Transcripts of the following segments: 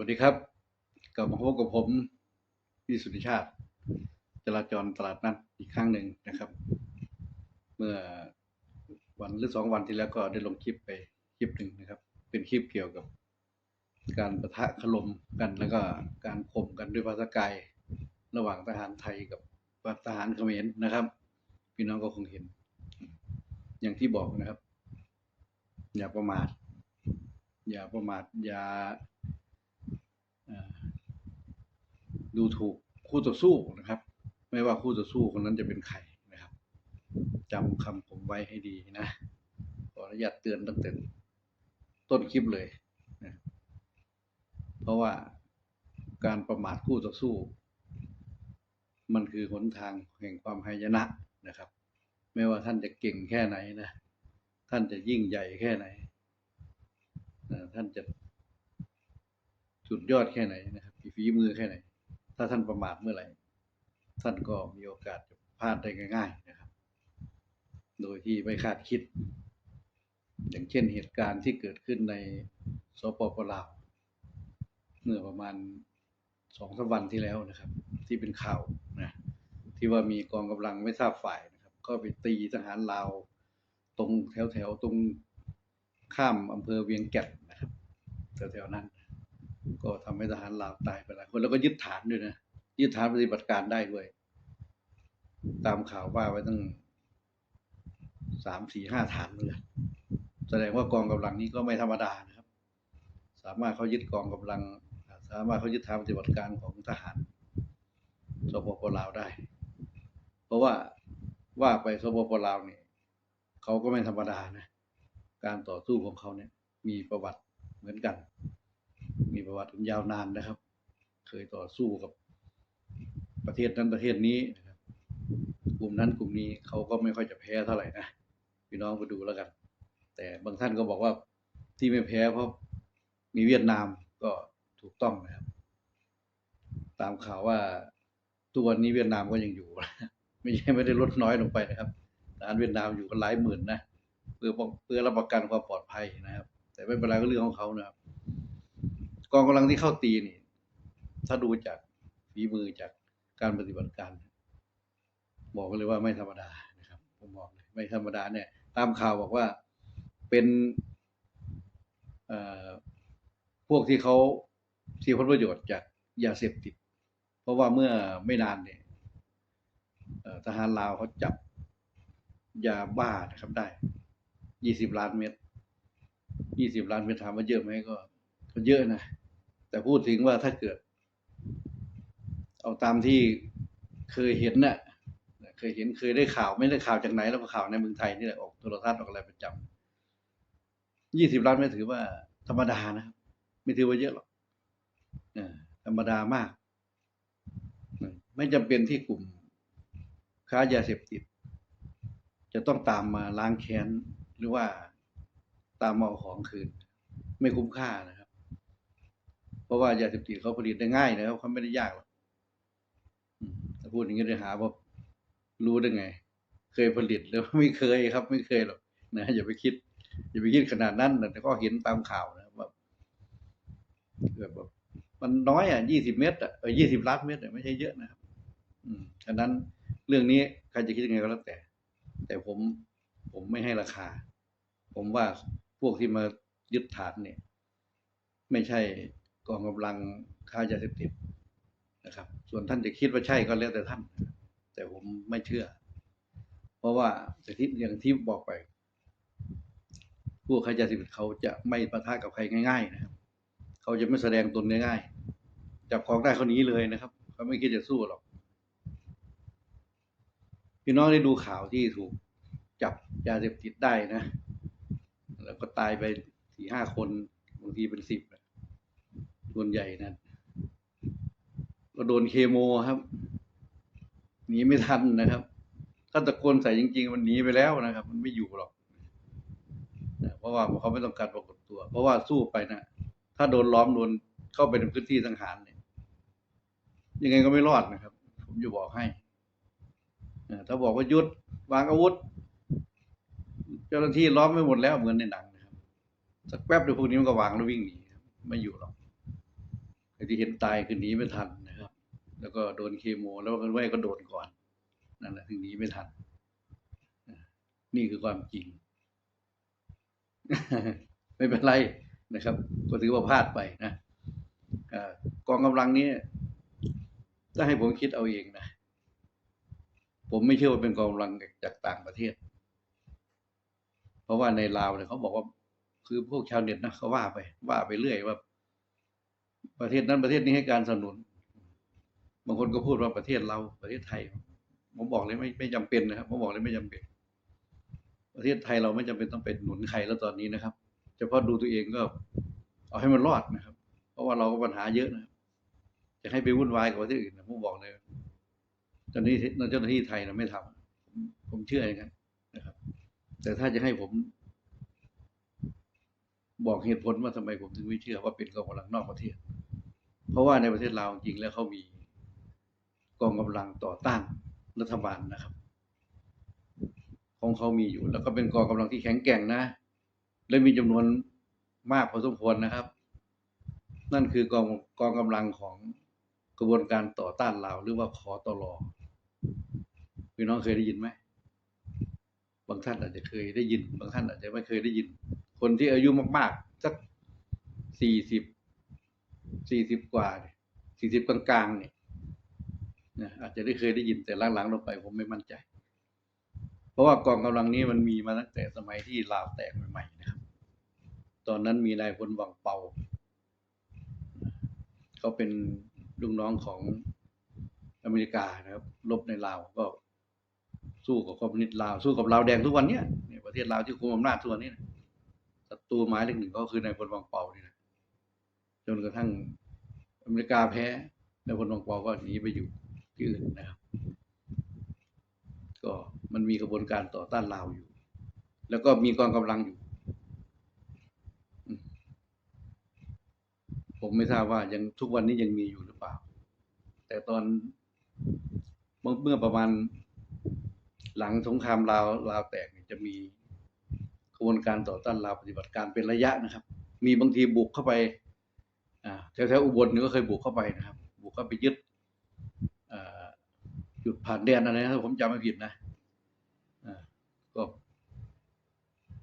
วัสดีครับ กลับมาพบกับผมพี่สุทธิชาติ จราจรตลาดนัดอีกครั้งหนึ่งนะครับ เมื่อวันหรือสองวันที่แล้วก็ได้ลงคลิปไปคลิปหนึ่งนะครับ เป็นคลิปเกี่ยวกับ การประทะขลมกันแล้วก็การข่มกันด้วยภาษากายระหว่างทหารไทยกับทหารเขมรนะครับ พี่น้องก็คงเห็น อย่างที่บอกนะครับ อย่าประมาทอย่าประมาทอย่าเอ่อ ดูถูกคู่ต่อสู้นะครับ ไม่ว่าคู่ต่อสู้คนนั้นจะเป็นใครนะครับจำคำผมไว้ให้ดีนะขออนุญาตเตือนตั้งแต่ต้นคลิปเลยนะเพราะว่าการประมาทคู่ต่อสู้ มันคือหนทางแห่งความหายนะนะครับ ไม่ว่าท่านจะเก่งแค่ไหนนะท่านจะยิ่งใหญ่แค่ไหนนะท่านจะสุดยอดแค่ไหนนะครับฝีมือแค่ไหน ถ้าท่านประมาทเมื่อไหร่ ท่านก็มีโอกาสจะพลาดได้ง่าย ๆนะครับ โดยที่ไม่คาดคิด อย่างเช่นเหตุการณ์ที่เกิดขึ้นในสปปลาวเมื่อประมาณสองสามวันที่แล้วนะครับ ที่เป็นข่าวนะที่ว่ามีกองกำลังไม่ทราบฝ่ายนะครับ ก็ไปตีทหารลาว ตรงแถวแถวๆตรงข้ามอำเภอเวียงแก่นนะครับแถวแถวๆนั้น ก็ทำให้ทหารลาวตายไปหลายคนแล้วก็ยึดฐานด้วยนะยึดฐานปฏิบัติการได้ด้วย ตามข่าวว่าไว้ตั้งสามสี่ห้าฐานเลยแสดงว่ากองกำลังนี้ก็ไม่ธรรมดานะครับ สามารถเขายึดกองกำลัง สามารถเขายึดฐานปฏิบัติการของทหารสปปลาวได้ เพราะว่าว่าไปสปปลาวเนี่ยเขาก็ไม่ธรรมดานะ การต่อสู้ของเขาเนี่ย มีประวัติเหมือนกัน มีประวัติยาวนานนะครับ เคยต่อสู้กับประเทศนั้นประเทศนี้นะครับกลุ่มนั้นกลุ่มนี้เขาก็ไม่ค่อยจะแพ้เท่าไหร่นะพี่น้องไปดูแล้วกัน แต่บางท่านก็บอกว่าที่ไม่แพ้เพราะมีเวียดนามก็ถูกต้องนะครับ ตามข่าวว่าตัวนนี้เวียดนามก็ยังอยู่ไม่ใช่ไม่ได้ลดน้อยลงไปนะครับทหารเวียดนามอยู่กันหลายหมื่นนะเพื่อเพื่อรับประกันความปลอดภัยนะครับ แต่ไม่เป็นไรก็เรื่องของเขานะครับ กองกำลังที่เข้าตีนี่ ถ้าดูจากฝีมือจากการปฏิบัติการ บอกเลยว่าไม่ธรรมดานะครับ ผมบอกเลยไม่ธรรมดาเนี่ย ตามข่าวบอกว่าเป็นพวกที่เขาเสียผลประโยชน์จากยาเสพติด เพราะว่าเมื่อไม่นานเนี่ยทหารลาวเขาจับยาบ้านะครับได้ยี่สิบล้านเม็ดยี่สิบล้านเม็ดถามว่าเยอะไหมก็ ก็เยอะนะ แต่พูดถึงว่าถ้าเกิด เอาตามที่เคยเห็นน่ะเคยเห็นเคยได้ข่าวไม่ได้ข่าวจากไหน แล้วก็ข่าวในเมืองไทยนี่แหละออกโทรทัศน์ออกอะไรประจำยี่สิบล้านไม่ถือว่า ธรรมดานะครับไม่ถือว่าเยอะหรอกธรรมดามาก ไม่จำเป็นที่กลุ่ม ค้ายาเสพติด จะต้องตามมาล้างแค้นหรือว่าตามมาเอาของคืน ไม่คุ้มค่านะ เพราะว่ายาเสพติดเขาผลิตได้ง่ายนะครับเขาไม่ได้ยากหรอกถ้าพูดอย่างนี้จะหาว่ารู้ได้ไง เคยผลิตหรือไม่เคยครับ ไม่เคยหรอกนะอย่าไปคิด อย่าไปคิดขนาดนั้นนะแต่ก็เห็นตามข่าวนะว่าแบบแบบมันน้อยอะยี่สิบเมตรอะยี่สิบล้านเมตรอะไม่ใช่เยอะนะครับ อืมฉะนั้นเรื่องนี้ใครจะคิดยังไงก็แล้วแต่ แต่ผมผมไม่ให้ราคา ผมว่าพวกที่มายึดฐานเนี่ย ไม่ใช่ กองกำลังค้ายาเสพติดนะครับ ส่วนท่านจะคิดว่าใช่ก็แล้วแต่ท่าน แต่ผมไม่เชื่อ เพราะว่าแต่ที่อย่างที่บอกไปพวกค้ายาเสพติดเขาจะไม่ประทะกับใครง่าย ๆ นะครับ เขาจะไม่แสดงตนง่ายๆจับของได้เขาหนี้เลยนะครับเขาไม่คิดจะสู้หรอกพี่น้องได้ดูข่าวที่ถูกจับยาเสพติดได้นะ แล้วก็ตายไปสี่ห้าคนบางทีเป็นสิบ วนใหญ่นั้นก็โดนเคโมครับหนีไม่ทันนะครับ ถ้าตะโกนใส่จริง ๆ มันหนีไปแล้วนะครับ มันไม่อยู่หรอกเพราะว่าเขาไม่ต้องการปรากฏตัว เพราะว่าสู้ไปนะถ้าโดนล้อมโดนเข้าไปในพื้นที่สังหารเนี่ย ยังไงก็ไม่รอดนะครับ ผมจะบอกให้ถ้าบอกว่ายุดวางอาวุธ เจ้าหน้าที่ล้อมไม่หมดแล้วเหมือนในหนังนะครับ สักแป๊บเดียวพวกนี้มันก็วางแล้ววิ่งหนีไม่อยู่หรอก ไอ้ที่เห็นตายคือหนีไม่ทันนะครับ แล้วก็โดนเคโมแล้วก็ไม่ก็โดนก่อนนั่นแหละถึงหนีไม่ทันนี่คือความจริง ไม่เป็นไรนะครับ ก็ถือว่าพลาดไปนะกองกำลังนี้ถ้าให้ผมคิดเอาเองนะ ผมไม่เชื่อว่าเป็นกองกำลังจากต่างประเทศ เพราะว่าในลาวเนี่ยเขาบอกว่า คือพวกชาวเน็ตนะเขาว่าไป ว่าไปเรื่อยว่า ประเทศนั้นประเทศนี้ให้การสนับสนุน บางคนก็พูดว่าประเทศเราประเทศไทย ผมบอกเลยไม่ไม่จำเป็นนะครับผมบอกเลยไม่จำเป็น ประเทศไทยเราไม่จำเป็นต้องเป็นหนุนใครแล้วตอนนี้นะครับเฉพาะดูตัวเองก็ เอาให้มันรอดนะครับ เพราะว่าเราก็ปัญหาเยอะนะจะให้ไปวุ่นวายกับประเทศอื่นนะผมบอกเลยเจ้าหน้าที่เจ้าหน้าที่ไทยนะไม่ทำผมผมเชื่ออย่างนั้นนะครับ แต่ถ้าจะให้ผมบอกเหตุผลว่าทำไมผมถึงไม่เชื่อว่าเป็นกองกำลังนอกประเทศ เพราะว่าในประเทศลาวจริงแล้วเขามีกองกำลังต่อต้านรัฐบาลนะครับ ของเขามีอยู่ แล้วก็เป็นกองกำลังที่แข็งแกร่งนะ และมีจำนวนมากพอสมควรนะครับ นั่นคือกองกองกำลังของกระบวนการต่อต้านลาวหรือว่าคอตลอพี่น้องเคยได้ยินไหมบางท่านอาจจะเคยได้ยิน บางท่านอาจจะไม่เคยได้ยิน คนที่อายุมากๆสักสี่สิบ สี่สิบกว่าสี่สิบกลางๆเนี่ยนะอาจจะได้เคยได้ยินแต่หลังๆลงไป ผมไม่มั่นใจ เพราะว่ากองกำลังนี้มันมีมาตั้งแต่สมัยที่ลาวแตกใหม่ๆนะครับ ตอนนั้นมีนายพลวังเปาเขาเป็นลูกน้องของอเมริกานะครับลบในลาวก็สู้กับคอมมิวนิสต์ลาวสู้กับลาวแดงทุกวันเนี้ยเนี่ยประเทศลาวที่คุมอำนาจทุกวันนี้นะศัตรูหมายเลขหนึ่งก็คือนายพลวังเปานี่นะ จนกระทั่งอเมริกาแพ้นายพลวังปาก็หนีไปอยู่ที่อื่นนะครับ ก็มันมีกระบวนการต่อต้านลาวอยู่ แล้วก็มีกองกำลังอยู่ ผมไม่ทราบว่ายังทุกวันนี้ยังมีอยู่หรือเปล่า แต่ตอนเมื่อประมาณหลังสงครามลาวลาวแตกจะมีกระบวนการต่อต้านลาวปฏิบัติการเป็นระยะนะครับ มีบางทีบุกเข้าไป แถวๆอุบลนี่ก็เคยบุกเข้าไปนะครับ บุกเข้าไปยึดจุดผ่านแดนอะไรนะผมจำไม่ผิดนะก็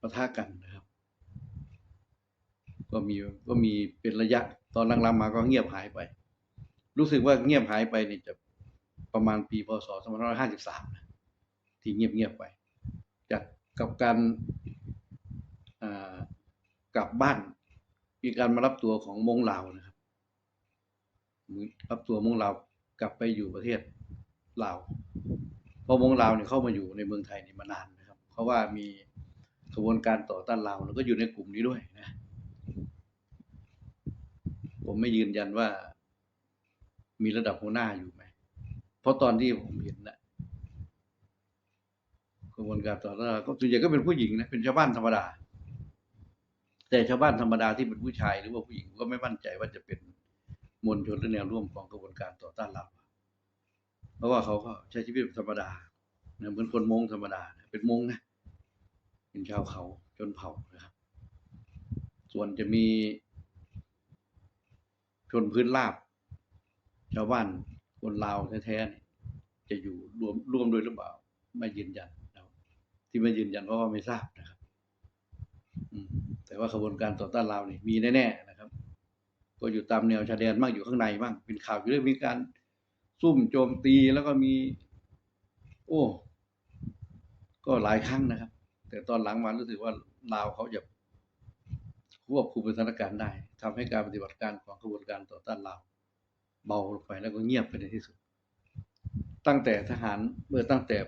ประทะกันนะครับ ก็มีก็มีเป็นระยะตอนหลังๆมาก็เงียบหายไป รู้สึกว่าเงียบหายไปเนี่ยจะประมาณปีพศ2553นะที่เงียบๆไป จากกับการกลับบ้าน มีการมารับตัวของมงลาวนะครับรับตัวมงลาวกลับไปอยู่ประเทศลาวเพราะมงลาวเนี่ยเข้ามาอยู่ในเมืองไทยนี่มานานนะครับเพราะว่ามีกระบวนการต่อต้านลาวแล้วก็อยู่ในกลุ่มนี้ด้วยนะ ผมไม่ยืนยันว่ามีระดับหัวหน้าอยู่ไหม เพราะตอนที่ผมเห็นนะกระบวนการต่อต้านก็ส่วนใหญ่ก็เป็นผู้หญิงนะ เป็นชาวบ้านธรรมดา แต่ชาวบ้านธรรมดาที่เป็นผู้ชายหรือว่าผู้หญิงก็ไม่มั่นใจว่าจะเป็นมวลชนหรือแนวร่วมของกระบวนการต่อต้านเราเพราะว่าเขาก็ใช้ชีวิตธรรมดานะเหมือนคนมงธรรมดาเป็นมงนะเป็นชาวเขาชนเผ่านะครับ ส่วนจะมีชนพื้นราบ ชาวบ้านคนลาวแท้ๆจะอยู่รวมร่วมด้วยหรือเปล่า ไม่ยืนยันที่ไม่ยืนยันเพราะว่าไม่ทราบนะครับ อืม แต่ว่าขบวนการต่อต้านลาวนี่มีแน่ๆนะครับ ก็อยู่ตามแนวชายแดนบ้างอยู่ข้างในบ้างเป็นข่าวอยู่เรื่องมีการซุ่มโจมตีแล้วก็มี โอ้ ก็หลายครั้งนะครับ แต่ตอนหลังมารู้สึกว่าลาวเขาจะควบคุมสถานการณ์ได้ทำให้การปฏิบัติการของกระบวนการต่อต้านลาวเบาลงไปแล้วก็เงียบไปในที่สุด ตั้งแต่ทหารเมื่อตั้งแต่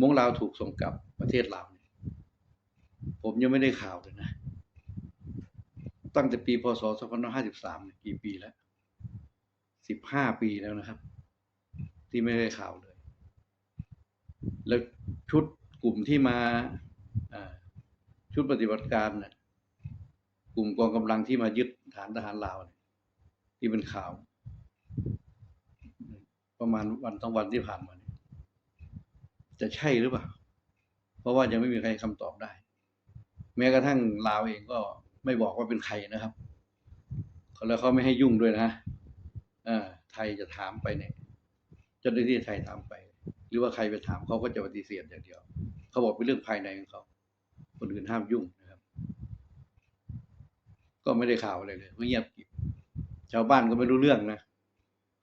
มงลาวถูกส่งกลับประเทศลาวผมยังไม่ได้ข่าวเลยนะ ตั้งแต่ปีพศ2553กี่ปีแล้ว 15 ปีแล้วนะครับ ที่ไม่ได้ข่าวเลย แล้วชุดกลุ่มที่มาชุดปฏิบัติการเนี่ยกลุ่มกองกำลังที่มายึดฐานทหารลาวเนี่ยที่เป็นข่าว ประมาณวันสองวันที่ผ่านมาเนี่ยจะใช่หรือเปล่า เพราะว่ายังไม่มีใครคำตอบได้ แม้กระทั่งลาวเองก็ ไม่บอกว่าเป็นใครนะครับแล้วเขาไม่ให้ยุ่งด้วยนะอ่อไทยจะถามไปเนี่ยเจ้าหน้าที่ไทยถามไป หรือว่าใครไปถามเขาก็จะปฏิเสธอย่างเดียวเขาบอกเป็นเรื่องภายในของเขาคนอื่นห้ามยุ่งนะครับ ก็ไม่ได้ข่าวอะไรเลยเงียบกิบชาวบ้านก็ไม่รู้เรื่องนะ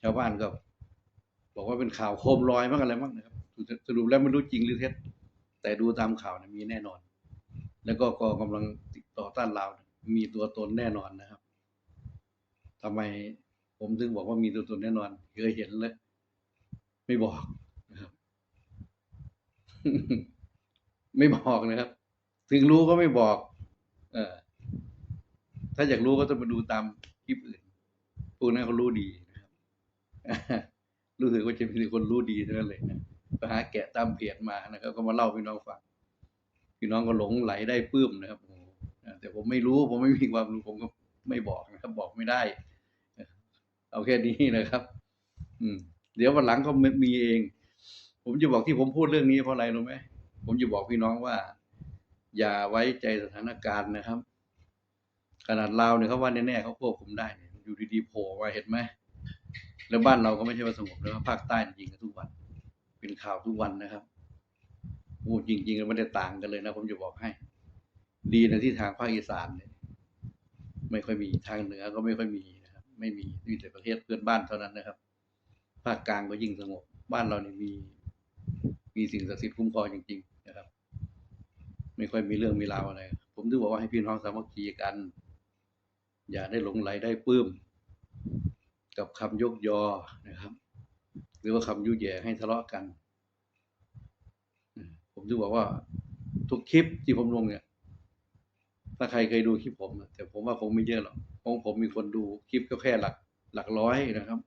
ชาวบ้านก็บอกว่าเป็นข่าวโคมลอยมั้งอะไรมั้งนะครับสรุปแล้วไม่รู้จริงหรือเท็จแต่ดูตามข่าวเนี่ยมีแน่นอน แล้วก็กองกำลังติดต่อต้านเราวนี่ย มีตัวตนแน่นอนนะครับทำไมผมถึงบอกว่ามีตัวตนแน่นอนเคยเห็นเลยไม่บอกนะครับ ไม่บอกนะครับ ถึงรู้ก็ไม่บอก เออถ้าอยากรู้ก็ต้องมาดูตามคลิปอื่นพวกนั้นเขารู้ดีนะครับรู้สึกว่าจะมีคนรู้ดีเท่านั้นเลยนะไปหาแกะตามเพจมานะครับ ก็มาเล่าพี่น้องฟังพี่น้องก็หลงไหลได้ปื้มนะครับโแต่ผมไม่รู้ผมไม่มีความรู้ผมก็ไม่บอกนะครับ บอกไม่ได้ เอาแค่นี้นะครับ อืม เดี๋ยววันหลังก็มีเอง ผมจะบอกที่ผมพูดเรื่องนี้เพราะอะไรรู้ไหมผมจะบอกพี่น้องว่า อย่าไว้ใจสถานการณ์นะครับ ขนาดลาเนี่ยเขาว่าแน่ๆเขาควบคุมได้ อยู่ดีๆโผล่มาเห็นไหมแล้วบ้านเราก็ไม่ใช่ว่าสงบนะครับภาคใต้จริงๆกันทุกวัน เป็นข่าวทุกวันนะครับโอ้จริงๆแล้วไม่ได้ต่างกันเลยนะ ผมจะบอกให้ ดีในที่ทางภาคอีสานเนี่ยไม่ค่อยมีทางเหนือก็ไม่ค่อยมีนะครับ ไม่มีมีแต่ประเทศเพื่อนบ้านเท่านั้นนะครับภาคกลางก็ยิ่งสงบ บ้านเราเนี่ยมี มีสิ่งศักดิ์สิทธิ์คุ้มครองจริง ๆ นะครับ ไม่ค่อยมีเรื่องมีราวอะไร ผมถึงบอกว่าให้พี่น้องสามัคคีกัน อย่าได้หลงไหลได้ปลื้ม กับคำยกยอนะครับ หรือว่าคำยุแย่ให้ทะเลาะกัน ผมถึงบอกว่า ทุกคลิปที่ผมลงเนี่ย ถ้าใครเคยดูคลิปผมนะแต่ผมว่าคงไม่เยอะหรอกของผมมีคนดูคลิปก็แค่หลัก หลักร้อยนะครับ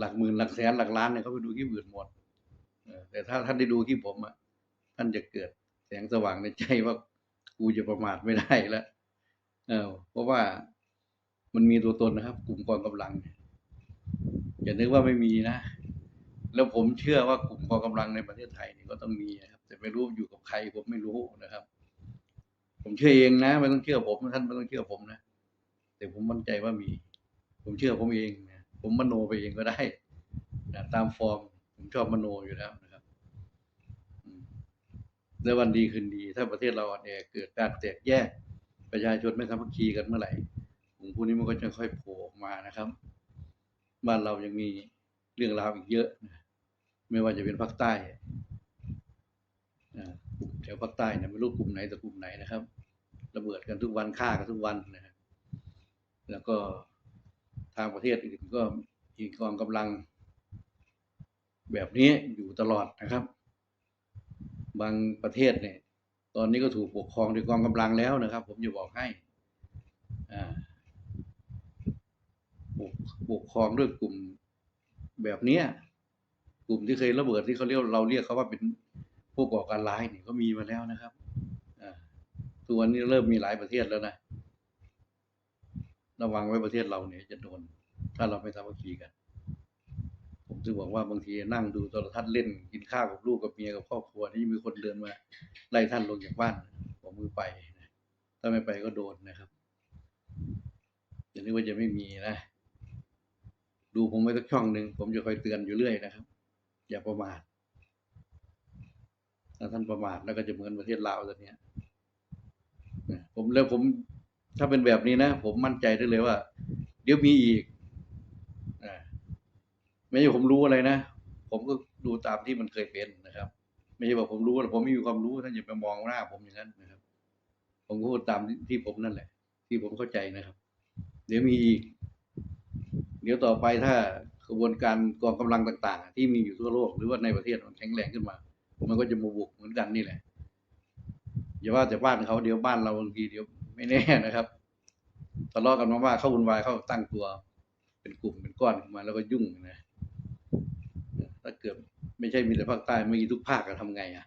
หลักหมื่นหลักแสนหลักล้านเนี่ยเขาไปดูคลิปอื่นหมดแต่ถ้าท่านได้ดูคลิปผมอะท่านจะเกิดแสงสว่างในใจว่ากูจะประมาทไม่ได้แล้วเออเพราะว่ามันมีตัวตนนะครับ กลุ่มกองกำลังอย่านึกว่าไม่มีนะแล้วผมเชื่อว่ากลุ่มกองกำลังในประเทศไทยนี่ก็ต้องมีนะครับ แต่ไม่รู้อยู่กับใครผมไม่รู้นะครับ ผมเชื่อเองนะไม่ต้องเชื่อผมท่านไม่ต้องเชื่อผมนะแต่ผมมั่นใจว่ามี ผมเชื่อผมเองนะผมมโนไปเองก็ได้นะตามฟอร์ม ผมชอบมโนอยู่แล้วนะครับแล้ววันดีคืนดี ถ้าประเทศเราเนี่ยเกิดการแตกแยกประชาชนไม่สามัคคีกันเมื่อไหร่กลุ่มพวกนี้มันก็จะค่อยโผล่ออกมานะครับ บ้านเรายังมีเรื่องราวอีกเยอะนะไม่ว่าจะเป็นภาคใต้ แถวภาคใต้เนี่ยไม่รู้กลุ่มไหนแต่กลุ่มไหนนะครับ ระเบิดกันทุกวันฆ่ากันทุกวันนะครับแล้วก็ทางประเทศอื่นก็มีกองกำลัง แบบนี้อยู่ตลอดนะครับ บางประเทศเนี่ย ตอนนี้ก็ถูกปกครองโดยกองกำลังแล้วนะครับ ผมจะบอกให้ปกปกครองด้วยกลุ่มแบบเนี้ย กลุ่มที่เคยระเบิดที่เขาเรียกเราเรียกเขาว่าเป็น พวกก่อการร้ายเนี่ยก็มีมาแล้วนะครับตัวนี้เริ่มมีหลายประเทศแล้วนะ ระวังไว้ประเทศเราเนี่ยจะโดน ถ้าเราไม่สามัคคีกัน ผมถึงบอกว่าบางทีนั่งดูโทรทัศน์เล่นกินข้าวกับลูกกับเมียกับครอบครัวนี่มีคนเดินมาไล่ท่านลงจากบ้านผมมือไปนะถ้าไม่ไปก็โดนนะครับอย่านึกว่าจะไม่มีนะ ดูผมไว้สักช่องหนึ่งผมจะคอยเตือนอยู่เรื่อยนะครับ อย่าประมาท ถ้าท่านประมาทแล้วก็จะเหมือนประเทศลาวตอนเนี้ยผมแล้วผมถ้าเป็นแบบนี้นะ ผมมั่นใจได้เลยว่า เดี๋ยวมีอีกไม่ใช่ผมรู้อะไรนะ ผมก็ดูตามที่มันเคยเป็นนะครับ ไม่ใช่ว่าผมรู้ผมไม่มีความรู้ท่านอย่าไปมองหน้าผมอย่างนั้นนะครับ ผมก็พูดตามที่ผมนั่นแหละ ที่ผมเข้าใจนะครับ เดี๋ยวมีอีก เดี๋ยวต่อไปถ้ากระบวนการกองกำลังต่าง ๆ ที่มีอยู่ทั่วโลก หรือว่าในประเทศมันแข็งแรงขึ้นมา มันก็จะมาบุกเหมือนกันนี่แหละอย่าว่าแต่บ้านเขาเดี๋ยวบ้านเราบางทีเดี๋ยวไม่แน่นะครับทะเลาะกันมาว่าเข้าวุ่นวายเข้าตั้งตัว เป็นกลุ่มเป็นก้อนขึ้นมาแล้วก็ยุ่งนะถ้าเกิดไม่ใช่มีแต่ภาคใต้มีทุกภาคจะทำไงอะ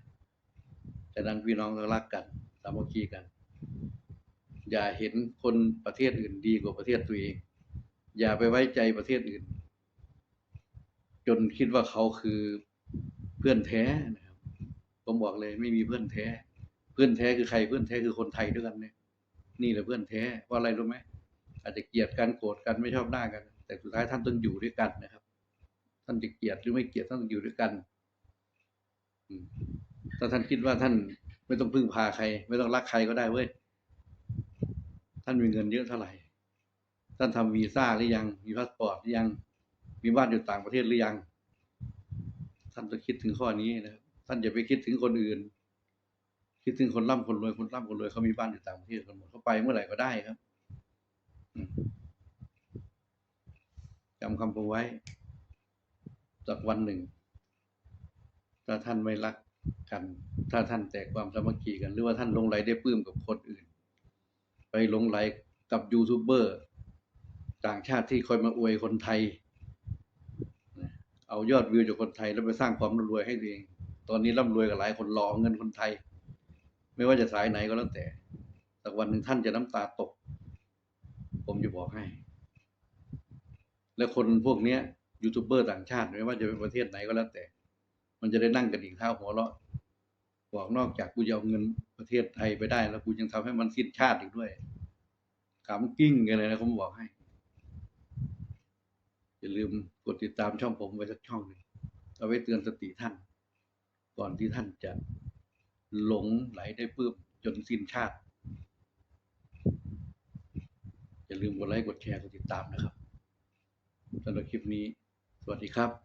ฉะนั้นพี่น้องต้องรักกัน สามัคคีกัน อย่าเห็นคนประเทศอื่นดีกว่าประเทศตัวเอง อย่าไปไว้ใจประเทศอื่น จนคิดว่าเขาคือเพื่อนแท้นะ ผมบอกเลยไม่มีเพื่อนแท้ เพื่อนแท้คือใครเพื่อนแท้คือคนไทยด้วยกันเนี่ย นี่แหละเพื่อนแท้เพราะอะไรรู้ไหมอาจจะเกลียดกันโกรธกันไม่ชอบหน้ากัน แต่สุดท้ายท่านต้องอยู่ด้วยกันนะครับ ท่านจะเกลียดหรือไม่เกลียดท่านต้องอยู่ด้วยกันถ้าท่านคิดว่าท่านไม่ต้องพึ่งพาใคร ไม่ต้องรักใครก็ได้เว้ยท่านมีเงินเยอะเท่าไหร่ ท่านทำวีซ่าหรือยัง มีพาสปอร์ตหรือยัง มีบ้านอยู่ต่างประเทศหรือยัง ท่านต้องคิดถึงข้อนี้นะครับ ท่านอย่าไปคิดถึงคนอื่น คิดถึงคนร่ำคนรวยคนร่ำคนรวยเขามีบ้านอยู่ต่างประเทศกันหมดเขาไปเมื่อไหร่ก็ได้ครับจำคำผมไว้สักวันหนึ่ง ถ้าท่านไม่รักกัน ถ้าท่านแตกความสามัคคีกัน หรือว่าท่านลงไหลได้ปลื้มกับคนอื่น ไปลงไหลกับยูทูบเบอร์ ต่างชาติที่คอยมาอวยคนไทย เอายอดวิวจากคนไทยแล้วไปสร้างความร่ำรวยให้ตัวเอง ตอนนี้ร่ำรวยกับหลายคนหลอเงินคนไทย ไม่ว่าจะสายไหนก็แล้วแต่สักวันหนึ่งท่านจะน้ำตาตก ผมจะบอกให้ และคนพวกเนี้ยยูทูบเบอร์ต่างชาติ ไม่ว่าจะเป็นประเทศไหนก็แล้วแต่ มันจะได้นั่งกระดิ่งเท้าวหัวเราะบอกนอกจากกูจะเอาเงินประเทศไทยไปได้ แล้วกูยังทำให้มันสิ้นชาติอีกด้วยขำกิ้งกันเลยนะผมบอกให้ อย่าลืมกดติดตามช่องผมไว้สักช่องหนึ่งเอาไว้เตือนสติท่าน ก่อนที่ท่านจะหลงไหลได้ปื้มจนสิ้นชาติ อย่าลืมกดไลค์กดแชร์กดติดตามนะครับสำหรับคลิปนี้ สวัสดีครับ